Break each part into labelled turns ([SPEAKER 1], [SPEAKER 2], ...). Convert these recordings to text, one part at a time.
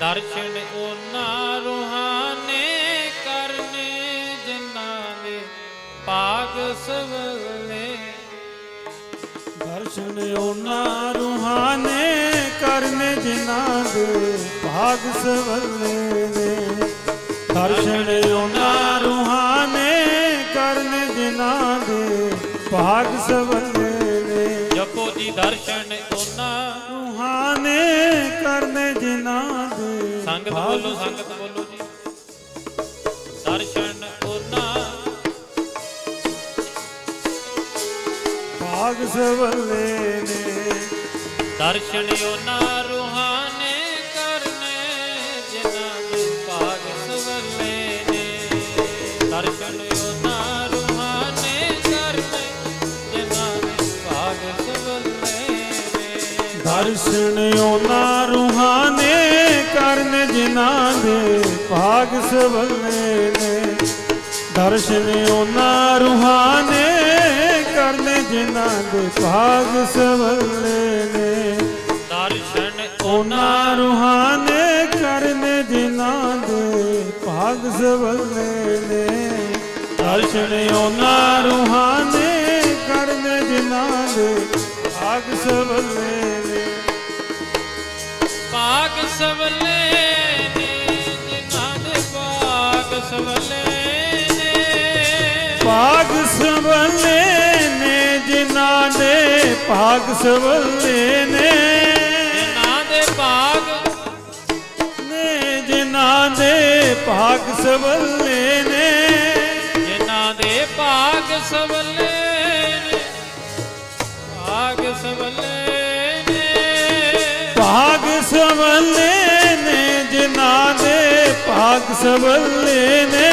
[SPEAKER 1] ਦਰਸ਼ਨ ਉਹਨਾਂ ਰੂਹਾਨੇ ਕਰਨੇ ਜਿਨ੍ਹਾਂ ਦੇ ਭਾਗ ਸਵਲੇ
[SPEAKER 2] ਦਰਸ਼ਨ ਉਹਨਾਂ ਰੂਹਾਨੇ ਕਰਨੇ ਜਿਨ੍ਹਾਂ ਦੇ ਭਾਗ ਸਵੱਲੇ ਨੇ। ਦਰਸ਼ਨ ਉਹਨਾਂ ਰੂਹਾਨੇ ਕਰਨੇ ਜਿਨ੍ਹਾਂ ਦੇ ਭਾਗ ਸਵੱਲੇ ਨੇ।
[SPEAKER 1] ਜਪੋ ਜੀ ਦਰਸ਼ਨ ਉਹਨਾਂ
[SPEAKER 2] ਰੂਹਾਨੇ ਕਰਨੇ ਜਿਨ੍ਹਾਂ
[SPEAKER 1] ਸੰਗਤ ਬੋਲੋ ਸੰਗਤ ਬੋਲੋ ਜੀ। ਦਰਸ਼ਨ ਉਹਨਾਂ
[SPEAKER 2] ਭਾਗ ਸਵੱਲੇ ਨੇ।
[SPEAKER 1] ਦਰਸ਼ਨ ਉਹਨਾਂ ਰੂਹਾਨੇ ਕਰਨੇ ਜਿਨ੍ਹਾਂ ਦੇ ਭਾਗ ਸਵਲੇ ਨੇ। ਦਰਸ਼ਨ
[SPEAKER 2] ਦਰਸ਼ਨ ਉਹਨਾਂ ਰੂਹਾਨੇ ਕਰਨ ਜਿਨ੍ਹਾਂ ਦੇ ਭਾਗ ਸਵੱਲੇ ਨੇ। ਦਰਸ਼ਨ ਉਹਨਾਂ ਰੂਹਾਨੇ ਕਰਨ ਜਿਨ੍ਹਾਂ ਦੇ ਭਾਗ ਸਵੱਲੇ ਨੇ।
[SPEAKER 1] ਦਰਸ਼ਨ
[SPEAKER 2] ਉਹਨਾਂ ਰੂਹਾਨੇ ਕਰਨ ਜਿਨ੍ਹਾਂ ਦੇ ਭਾਗ ਸਵੱਲੇ ਨੇ। ਦਰਸ਼ਨ ਉਹਨਾਂ ਰੂਹਾਨੇ ਕਰਨ ਜਿਨ੍ਹਾਂ ਦੇ ਭਾਗ ਸਵੱਲੇ
[SPEAKER 1] ਸਵਲੇ ਨੇ ਜਿਨ੍ਹਾਂ ਦੇ ਭਾਗ ਸਵਲੇ ਨੇ।
[SPEAKER 2] ਸਵੱਲੇ ਨੇ ਜਿਨ੍ਹਾਂ ਦੇ ਭਾਗ ਸਵੱਲੇ ਨੇ।
[SPEAKER 1] ਜਿਨ੍ਹਾਂ ਦੇ ਭਾਗ
[SPEAKER 2] ਨੇ ਜਿਨ੍ਹਾਂ ਦੇ ਭਾਗ ਸਵੱਲੇ ਨੇ।
[SPEAKER 1] ਜਿਨ੍ਹਾਂ ਦੇ ਭਾਗ ਸਵਲੇ ਭਾਗ ਸਵੱਲੇ ਨੇ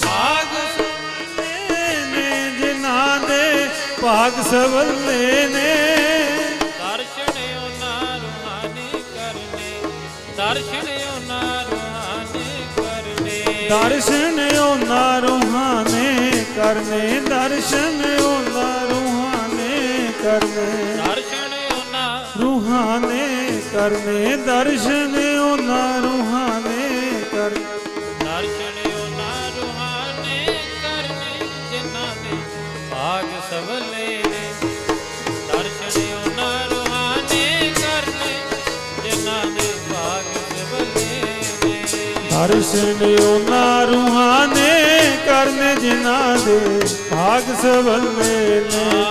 [SPEAKER 2] ਭਾਗ ਸਵੱਲੇ ਨੇ ਜਿਨ੍ਹਾਂ ਦੇ ਭਾਗ ਸਵੱਲੇ ਨੇ।
[SPEAKER 1] ਦਰਸ਼ਨ ਉਹਨਾਂ ਰੂਹਾਨੀ ਕਰਨੇ ਦਰਸ਼ਨ ਉਹਨਾਂ ਰੂਹਾਨੀ ਕਰਨੇ।
[SPEAKER 2] ਦਰਸ਼ਨ ਉਹਨਾਂ ਰੂਹਾਂ ਨੇ ਕਰਨੇ ਦਰਸ਼ਨ ਉਹਨਾਂ ਰੂਹਾਂ ਨੇ ਕਰਨੇ।
[SPEAKER 1] ਦਰਸ਼ਨ ਉਹਨਾਂ
[SPEAKER 2] ਰੂਹਾਂ ਨੇ ਕਰਨੇ ਦਰਸ਼ਨ ਉਹਨਾਂ ਰੂਹਾਂ
[SPEAKER 1] ਸਵਲੇ ਨੇ। ਦਰਸ਼ਨ ਉਹਨਾਂ ਰੂਹਾਨੀ ਕਰਨੇ ਜਿਨ੍ਹਾਂ ਦੇ ਭਾਗ ਸਵਲੇ ਨੇ।
[SPEAKER 2] ਦਰਸ਼ਨ ਉਹਨਾਂ ਨੇ ਕਰਨੇ ਜਿਨ੍ਹਾਂ ਦੇ ਭਾਗ ਸਵੱਲੇ ਨੇ।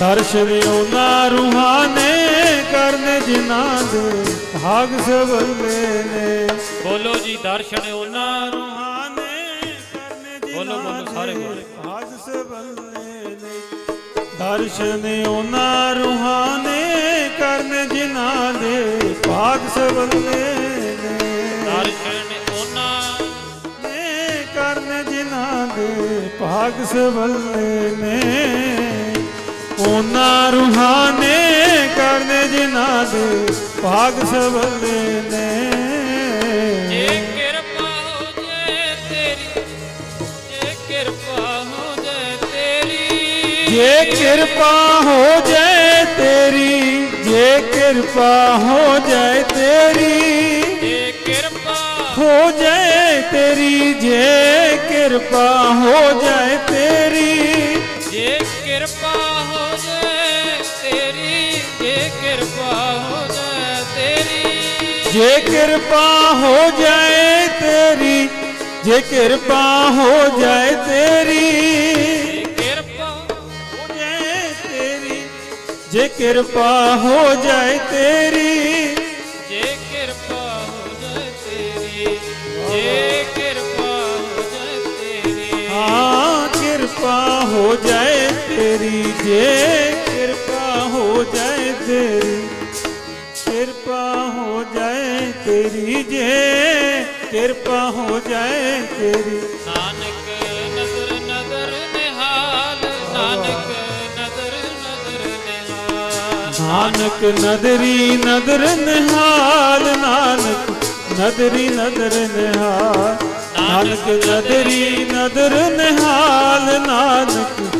[SPEAKER 2] ਦਰਸ਼ਨ ਉਹਨਾਂ ਰੂਹਾਂ ਨੇ ਕਰਨੇ ਜਿਨ੍ਹਾਂ ਦੇ ਭਾਗ ਸਵੱਲੇ ਨੇ।
[SPEAKER 1] ਬੋਲੋ ਜੀ ਦਰਸ਼ਨ ਉਹਨਾਂ ਨੂੰ
[SPEAKER 2] ਰੂਹਾਂ ਨੇ ਕਰਨੇ
[SPEAKER 1] ਬੋਲੋ, ਬੋਲੋ,
[SPEAKER 2] ਜਿਨ੍ਹਾਂ
[SPEAKER 1] ਸਾਰੇ
[SPEAKER 2] ਦੇ
[SPEAKER 1] ਬੋਲੋ।
[SPEAKER 2] ਭਾਗ ਸਵੱਲੇ ਨੇ ਦਰਸ਼ਨ ਉਹਨਾਂ ਰੂਹਾਂ ਨੇ ਕਰਨੇ ਜਿਨ੍ਹਾਂ ਦੇ ਭਾਗ ਸਵੱਲੇ ਨੇ।
[SPEAKER 1] ਦਰਸ਼ਨ ਉਹਨਾਂ
[SPEAKER 2] ਨੇ ਕਰਨ ਜਿਨ੍ਹਾਂ ਦੇ ਭਾਗ ਸਵੱਲੇ ਨੇ। ਉਹਨਾਂ ਰੂਹਾਂ ਨੇ ਕਰਨ ਜਿਨ੍ਹਾਂ ਦੇ ਭਾਗ ਸਵੱਲੇ ਨੇ।
[SPEAKER 1] ਜੇ ਕਿਰਪਾ ਹੋ
[SPEAKER 2] ਜਾਏ ਤੇਰੀ ਜੇ ਕਿਰਪਾ ਹੋ ਜਾਏ ਤੇਰੀ
[SPEAKER 1] ਜੇ ਕਿਰਪਾ
[SPEAKER 2] ਹੋ ਜਾਏ ਤੇਰੀ ਜੇ ਕਿਰਪਾ ਹੋ ਜਾਏ ਤੇਰੀ।
[SPEAKER 1] ਜੇ ਕਿਰਪਾ ਹੋ ਜੇ ਤੇਰੀ ਜੇ ਕਿਰਪਾ ਹੋ ਜੇ ਤੇਰੀ।
[SPEAKER 2] ਜੇ ਕਿਰਪਾ ਹੋ ਜਾਏ ਤੇਰੀ ਜੇ ਕਿਰਪਾ ਹੋ ਜਾਏ ਤੇਰੀ।
[SPEAKER 1] ਜੇ ਕਿਰਪਾ ਹੋ
[SPEAKER 2] ਜੇ ਜਾਏ
[SPEAKER 1] ਜੇ
[SPEAKER 2] ਤੇਰੀ
[SPEAKER 1] ਕਿਰਪਾ ਹੋ ਜੇ ਤੇਰੀ ਜੇ ਕਿਰਪਾ ਹੋ ਜੇ ਤੇਰੀ।
[SPEAKER 2] ਹਾਂ ਕਿਰਪਾ ਹੋ ਜਾਏ ਤੇਰੀ ਜੇ ਕਿਰਪਾ ਹੋ ਜਾਏ ਤੇਰੀ ਕਿਰਪਾ ਹੋ ਜਾਏ ਤੇਰੀ ਜੇ ਕਿਰਪਾ ਹੋ ਜਾਏ ਤੇਰੀ। ਨਾਨਕ ਨਦਰੀ ਨਦਰ ਨਿਹਾਲ ਨਾਨਕ ਨਦਰੀ ਨਦਰ ਨਿਹਾਲ। ਨਾਨਕ ਨਦਰੀ ਨਦਰ ਨਿਹਾਲ ਨਾਨਕ